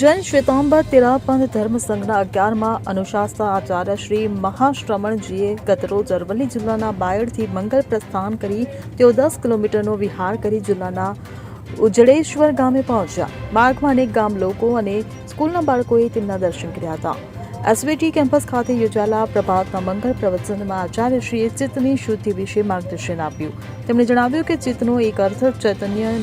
જૈન શ્વેતાંબર તેરાપંથ ધર્મ સંઘના અગિયારમાં અનુશાસન આચાર્ય શ્રી મહાશ્રમણજીએ ગતરોજ અરવલ્લી જિલ્લાના બાયડથી મંગલ પ્રસ્થાન કરી તેઓ દસ કિલોમીટરનો વિહાર કરી જિલ્લાના ઉજળેશ્વર ગામે પહોંચ્યા. માર્ગમાં અનેક ગામ લોકો અને સ્કૂલના બાળકોએ તેમના દર્શન કર્યા હતા. એસવીટી કેમ્પસ ખાતે યોજાયેલા પ્રભાતના મંગલ પ્રવચનમાં આચાર્યશ્રીએ ચિત્તની શુદ્ધિ વિશે માર્ગદર્શન આપ્યું. તેમણે જણાવ્યું કે ચિત્તનો એક અર્થ ચૈતન્ય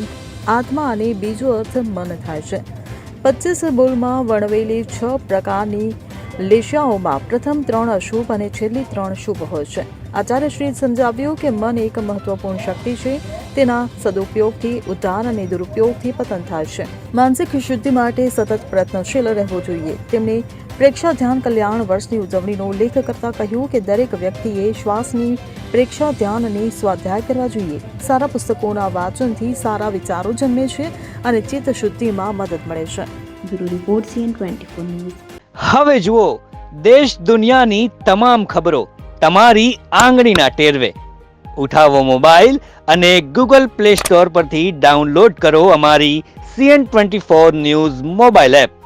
આત્મા અને બીજો અર્થ મન થાય છે. પચીસ બોલમાં વણવેલી છ પ્રકારની લેશિયાઓમાં પ્રથમ ત્રણ અશુભ અને છેલ્લી ત્રણ શુભ હોય છે. આચાર્યશ્રીએ સમજાવ્યું કે મન એક મહત્વપૂર્ણ શક્તિ છે. તેના સદુપયોગથી, ઉદ્ધાર અને દુરુપયોગથી પતન થાય છે. માનસિક શુદ્ધિ માટે સતત પ્રયત્નશીલ રહેવું જોઈએ. તેમણે પ્રેક્ષા ધ્યાન કલ્યાણ વર્ષની ઉજવણીનો ઉલ્લેખ કરતા કહ્યું કે દરેક વ્યક્તિએ શ્વાસની પ્રેક્ષા ધ્યાનને સ્વાધ્યાય કરવા જોઈએ. સારા પુસ્તકોના વાંચનથી સારા વિચારો જન્મે છે અને ચિત્ત શુદ્ધિમાં મદદ મળે છે. Bureau report CN twenty news. હવે જુઓ દેશ દુનિયાની તમામ ખબરો તમારી આંગળીના ટેરવે. ઉઠાવો મોબાઈલ અને ગૂગલ પ્લે સ્ટોર પરથી ડાઉનલોડ કરો અમારી CN twenty four news mobile app.